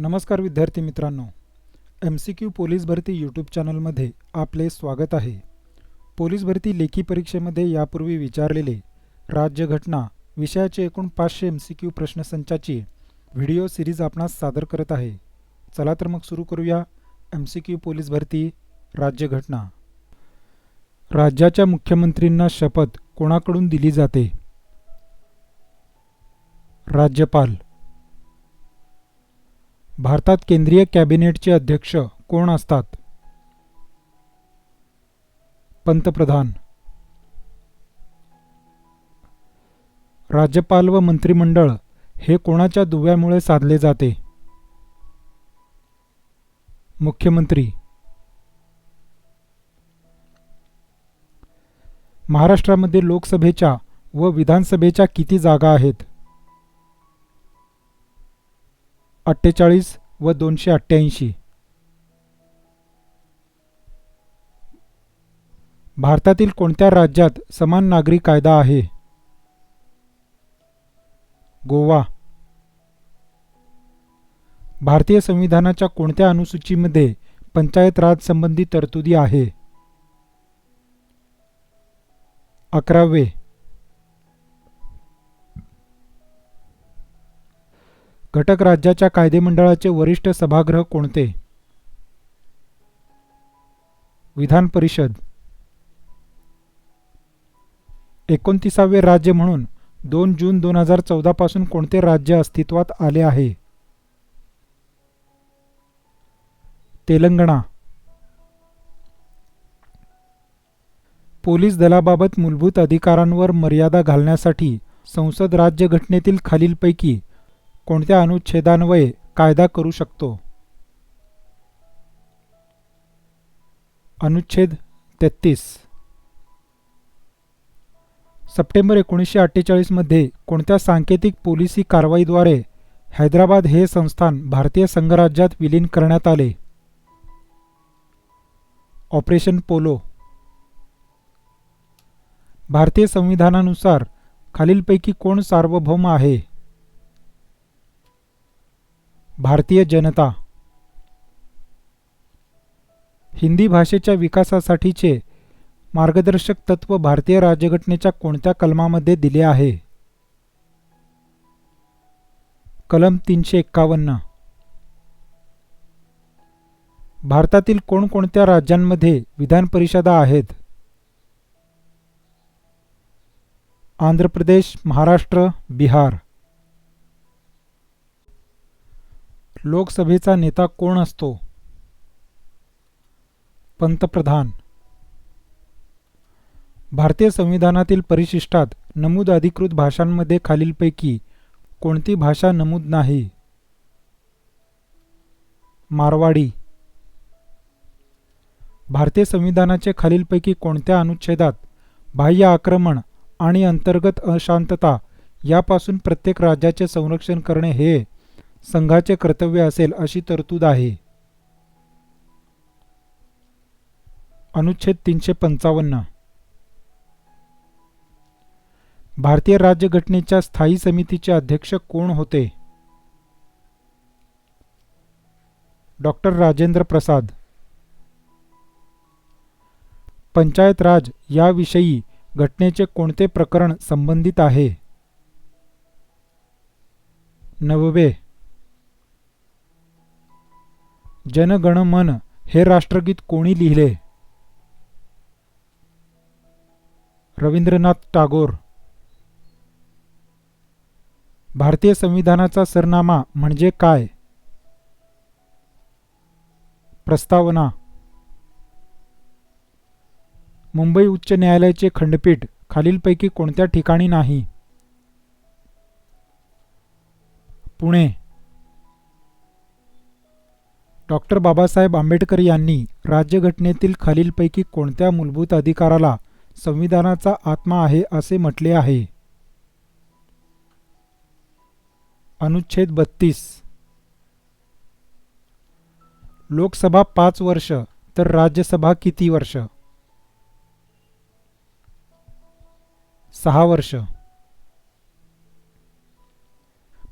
नमस्कार विद्यार्थी मित्रांनो. एम सी क्यू पोलीस भरती यूट्यूब चॅनलमध्ये आपले स्वागत आहे. पोलीस भरती लेखी परीक्षेमध्ये यापूर्वी विचारलेले राज्यघटना विषयाचे एकूण पाचशे एम सी क्यू प्रश्नसंचाची व्हिडिओ सिरीज आपणास सादर करत आहे. चला तर मग सुरू करूया एम सी क्यू पोलीस भरती राज्यघटना राज्याच्या मुख्यमंत्रींना शपथ कोणाकडून दिली जाते? राज्यपाल भारतात केंद्रीय कॅबिनेटचे अध्यक्ष कोण असतात? पंतप्रधान. राज्यपाल व मंत्रिमंडळ हे कोणाच्या दुव्यामुळे साधले जाते? मुख्यमंत्री. महाराष्ट्रामध्ये लोकसभेच्या व विधानसभेच्या किती जागा आहेत? अठ्ठेचाळीस व दोनशे अठ्ठ्याऐंशी. भारतातील कोणत्या राज्यात समान नागरी कायदा आहे? गोवा. भारतीय संविधानाच्या कोणत्या अनुसूचीमध्ये पंचायत राज संबंधी तरतुदी आहे? अकरावे. घटक राज्याच्या कायदेमंडळाचे वरिष्ठ सभागृह कोणते? विधान परिषद. एकोणतीसावे राज्य म्हणून दोन जून दोन हजार चौदापासून कोणते राज्य अस्तित्वात आले आहे? तेलंगणा. पोलीस दलाबाबत मूलभूत अधिकारांवर मर्यादा घालण्यासाठी संसद राज्यघटनेतील खालीलपैकी कोणत्या अनुच्छेदान्वये कायदा करू शकतो? अनुच्छेद तेहतीस. सप्टेंबर एकोणीसशे अठ्ठेचाळीसमध्ये कोणत्या सांकेतिक पोलिसी कारवाईद्वारे हैदराबाद हे संस्थान भारतीय संघराज्यात विलीन करण्यात आले? Operation polo. भारतीय संविधानानुसार खालीलपैकी कोण सार्वभौम आहे? भारतीय जनता. हिंदी भाषेच्या विकासासाठीचे मार्गदर्शक तत्व भारतीय राज्यघटनेच्या कोणत्या कलमामध्ये दिले आहे? कलम तीनशे एक्कावन्न. भारतातील कोणकोणत्या राज्यांमध्ये विधान परिषदा आहेत? आंध्र प्रदेश महाराष्ट्र बिहार. लोकसभेचा नेता कोण असतो? पंतप्रधान. भारतीय संविधानातील परिशिष्टात नमूद अधिकृत भाषांमध्ये खालीलपैकी कोणती भाषा नमूद नाही? मारवाडी. भारतीय संविधानाचे खालीलपैकी कोणत्या अनुच्छेदात बाह्य आक्रमण आणि अंतर्गत अशांतता यापासून प्रत्येक राज्याचे संरक्षण करणे हे संघाचे कर्तव्य असेल अशी तरतूद आहे. अनुच्छेद तीनशे पंचावन्न. भारतीय राज्यघटनेच्या स्थायी समितीचे अध्यक्ष कोण होते? डॉक्टर राजेंद्र प्रसाद. पंचायत राज याविषयी घटनेचे कोणते प्रकरण संबंधित आहे? नववे. जनगण मन हे राष्ट्रगीत कोणी लिहिले? रवींद्रनाथ टागोर. भारतीय संविधानाचा सरनामा म्हणजे काय? प्रस्तावना. मुंबई उच्च न्यायालयाचे खंडपीठ खालीलपैकी कोणत्या ठिकाणी नाही? पुणे. डॉक्टर बाबासाहेब आंबेडकर यांनी राज्यघटनेतील खालीलपैकी कोणत्या मूलभूत अधिकाराला संविधानाचा आत्मा आहे असे म्हटले आहे? अनुच्छेद बत्तीस. लोकसभा पाच वर्ष तर राज्यसभा किती वर्ष? सहा वर्ष.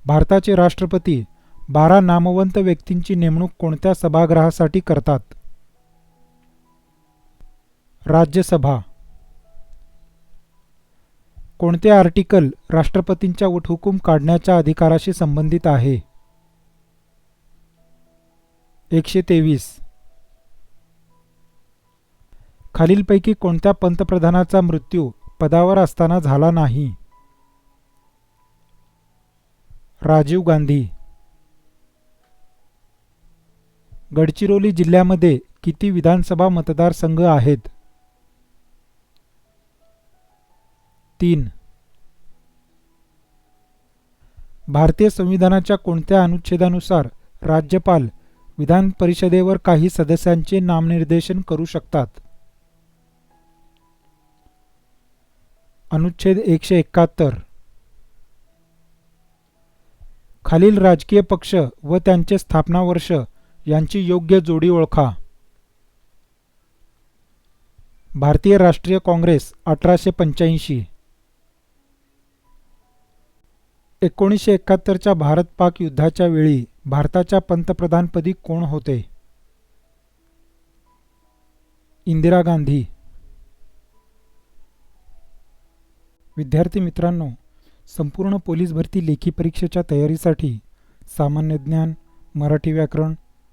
भारताचे राष्ट्रपती बारा नामवंत व्यक्तींची नेमणूक कोणत्या सभागृहासाठी करतात? राज्यसभा. कोणते आर्टिकल राष्ट्रपतींच्या वटहुकूम काढण्याच्या अधिकाराशी संबंधित आहे? एकशे तेवीस. खालीलपैकी कोणत्या पंतप्रधानाचा मृत्यू पदावर असताना झाला नाही? राजीव गांधी. गडचिरोली जिल्ह्यामध्ये किती विधानसभा मतदारसंघ आहेत? तीन. भारतीय संविधानाच्या कोणत्या अनुच्छेदानुसार राज्यपाल विधान परिषदेवर काही सदस्यांचे नामनिर्देशन करू शकतात? अनुच्छेद एकशे एकाहत्तर. खालील राजकीय पक्ष व त्यांचे स्थापना वर्ष यांची योग्य जोडी ओळखा. भारतीय राष्ट्रीय काँग्रेस अठराशे पंच्याऐंशी. एकोणीसशे एकाहत्तरच्या भारत पाक युद्धाच्या वेळी भारताच्या पंतप्रधानपदी कोण होते? इंदिरा गांधी. विद्यार्थी मित्रांनो संपूर्ण पोलीस भरती लेखी परीक्षेच्या तयारीसाठी सामान्य ज्ञान मराठी व्याकरण